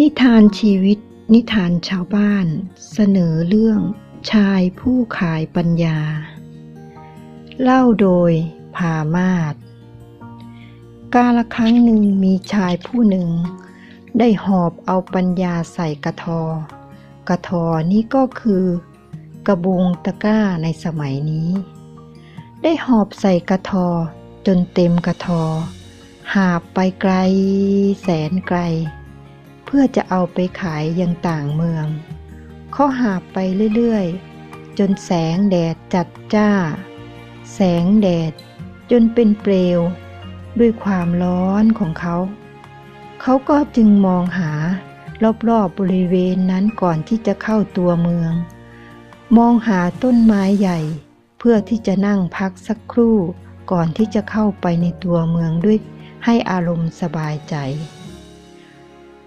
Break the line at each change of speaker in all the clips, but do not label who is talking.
นิทานชีวิต นิทานชาวบ้าน เสนอเรื่องชายผู้ขายปัญญา เล่าโดยพามาศกาละครั้งหนึ่งมีชายผู้หนึ่ง ได้หอบเอาปัญญาใส่กระทอ กระทอนี้ก็คือกระบุงตะกร้าในสมัยนี้ ได้หอบใส่กระทอจนเต็มกระทอ หาบไปไกลแสนไกล พื่อจะเอาไปขายยังต่างเมือง เขาหาไปเรื่อยๆ จนแสงแดดจัดจ้า แสงแดดจนเป็นเปลว ด้วยความร้อนของเขา เขาก็จึงมองหารอบๆบบริเวณนั้นก่อนที่จะเข้าตัวเมือง มองหาต้นไม้ใหญ่ เพื่อที่จะนั่งพักสักครู่ก่อนที่จะเข้าไปในตัวเมืองด้วยให้อารมณ์สบายใจ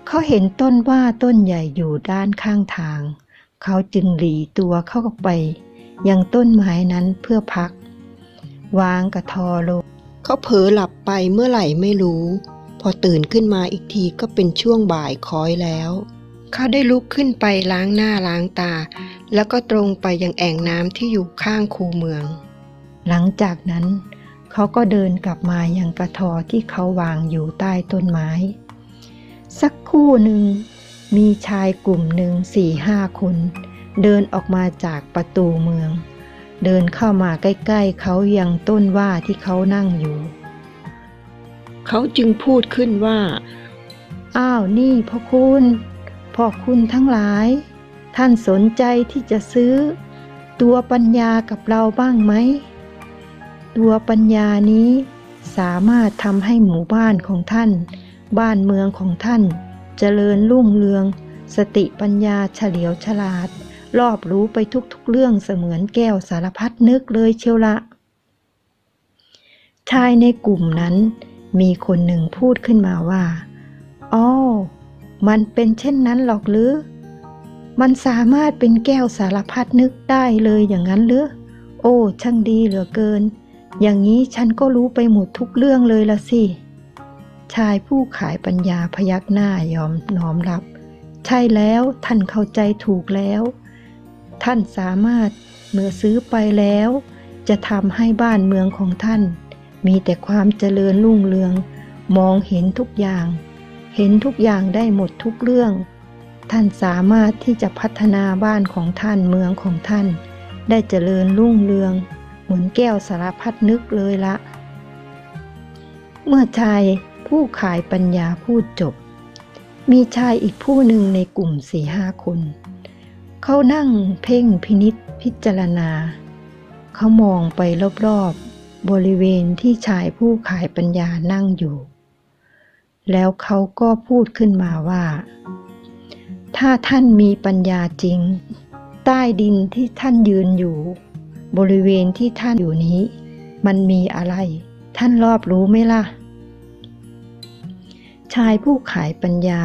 เขาเห็นต้นว่าต้นใหญ่อยู่ด้านข้างทาง เขาจึงหลีตัวเข้าไป ยังต้นไม้นั้นเพื่อพัก วางกระทอลง
เขาเผลอหลับไปเมื่อไหร่ไม่รู้ พอตื่นขึ้นมาอีกทีก็เป็นช่วงบ่ายคอยแล้ว เขาได้ลุกขึ้นไปล้างหน้าล้างตา แล้วก็ตรงไปยังแอ่งน้ำที่อยู่ข้างคูเมือง
หลังจากนั้น เขาก็เดินกลับมายังกระทอที่เขาวางอยู่ใต้ต้นไม้ สักคู่หนึ่ง มีชายกลุ่มหนึ่งสี่ห้าคน เดินออกมาจากประตูเมือง เดินเข้ามาใกล้ๆเขายังต้นว่าที่เขานั่งอยู่
เขาจึงพูดขึ้นว่า
อ้าวนี่พ่อคุณพ่อคุณทั้งหลาย ท่านสนใจที่จะซื้อ ตัวปัญญากับเราบ้างไหม ตัวปัญญานี้สามารถทำให้หมู่บ้านของท่าน บ้านเมืองของท่านเจริญรุ่งเรือง สติปัญญาเฉลียวฉลาด รอบรู้ไปทุกๆเรื่องเสมือนแก้วสารพัดนึกเลยเชียวละ ชายในกลุ่มนั้น มีคนหนึ่งพูดขึ้นมาว่าอ๋อมันเป็นเช่นนั้นหรอกหรือ มันสามารถเป็นแก้วสารพัดนึกได้เลยอย่างนั้นหรือ โอ้ ช่างดีเหลือเกิน อย่างนี้ฉันก็รู้ไปหมดทุกเรื่องเลยละสิ ชายผู้ขายปัญญาพยักหน้ายอมน้อมรับ ใช่แล้วท่านเข้าใจถูกแล้ว ท่านสามารถเมื่อซื้อไปแล้ว จะทำให้บ้านเมืองของท่าน มีแต่ความเจริญรุ่งเรือง มองเห็นทุกอย่าง เห็นทุกอย่างได้หมดทุกเรื่อง ท่านสามารถที่จะพัฒนาบ้านของท่านเมืองของท่าน ได้เจริญรุ่งเรือง เหมือนแก้วสารพัดนึกเลยละ เมื่อชาย ผู้ขายปัญญาพูดจบ มีชายอีกผู้หนึ่งในกลุ่มสี่ห้าคน เขานั่งเพ่งพินิษพิจารณา เขามองไปรอบๆ บริเวณที่ชายผู้ขายปัญญานั่งอยู่ แล้วเขาก็พูดขึ้นมาว่า ถ้าท่านมีปัญญาจริง ใต้ดินที่ท่านยืนอยู่ บริเวณที่ท่านอยู่นี้ มันมีอะไร ท่านรอบรู้ไหมล่ะ ชายผู้ขายปัญญา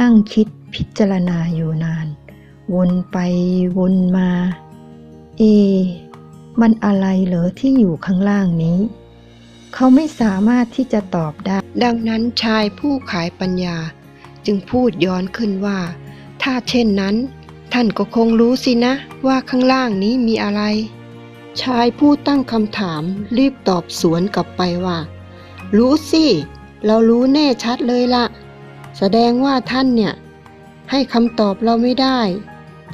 นั่งคิดพิจารณาอยู่นาน วนไปวนมา เอ มันอะไรเหรอที่อยู่ข้างล่างนี้ เขาไม่สามารถที่จะตอบได้
ดังนั้นชายผู้ขายปัญญา จึงพูดย้อนขึ้นว่า ถ้าเช่นนั้น ท่านก็คงรู้สินะ ว่าข้างล่างนี้มีอะไร ชายผู้ตั้งคำถามรีบตอบสวนกลับไปว่า รู้สิ เรารู้แน่ชัดเลยละแสดงว่าท่านเนี่ย ให้คำตอบเราไม่ได้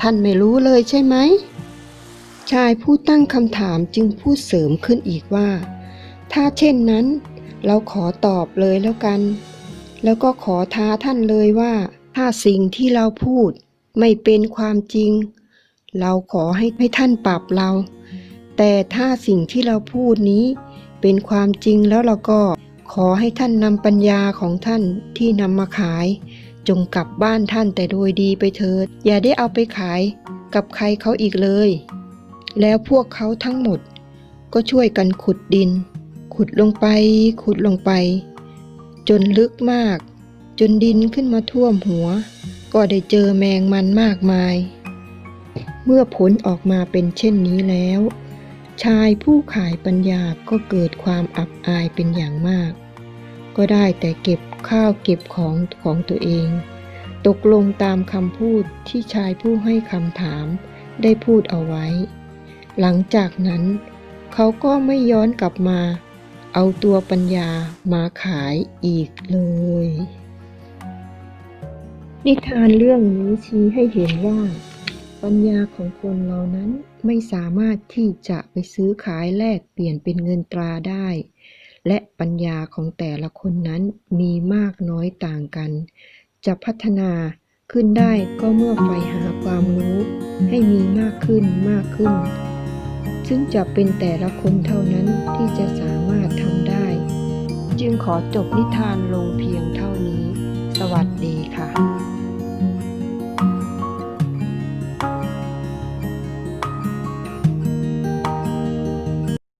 ท่านไม่รู้เลยใช่ไหม ชายผู้ตั้งคำถามจึงพูดเสริมขึ้นอีกว่า ถ้าเช่นนั้น เราขอตอบเลยแล้วกัน แล้วก็ขอท้าท่านเลยว่า ถ้าสิ่งที่เราพูดไม่เป็นความจริง เราขอให้ให้ท่านปรับเรา แต่ถ้าสิ่งที่เราพูดนี้เป็นความจริงแล้วเราก็ ขอให้ท่านนำปัญญาของท่านที่นำมาขาย จงกลับบ้านท่านแต่โดยดีไปเถิด อย่าได้เอาไปขายกับใครเขาอีกเลย แล้วพวกเขาทั้งหมด ก็ช่วยกันขุดดิน ขุดลงไป ขุดลงไป จนลึกมาก จนดินขึ้นมาท่วมหัว ก็ได้เจอแมงมันมากมาย เมื่อผลออกมาเป็นเช่นนี้แล้วชายผู้ขายปัญญาก็เกิดความอับอายเป็นอย่างมาก ก็ได้แต่เก็บข้าวเก็บของของตัวเอง ตกลงตามคำพูดที่ชายผู้ให้คำถามได้พูดเอาไว้ หลังจากนั้น เขาก็ไม่ย้อนกลับมา เอาตัวปัญญามาขายอีกเลย นิทานเรื่องนี้ชี้ให้เห็นว่า ปัญญาของคนเรานั้นไม่สามารถที่จะไปซื้อขายแลกเปลี่ยนเป็นเงินตราได้ และปัญญาของแต่ละคนนั้นมีมากน้อยต่างกัน จะพัฒนาขึ้นได้ก็เมื่อใฝ่หาความรู้ ให้มีมากขึ้นมากขึ้น ซึ่งจะเป็นแต่ละคนเท่านั้นที่จะสามารถทำได้ จึงขอจบนิทานลงเพียงเท่านี้ สวัสดีค่ะ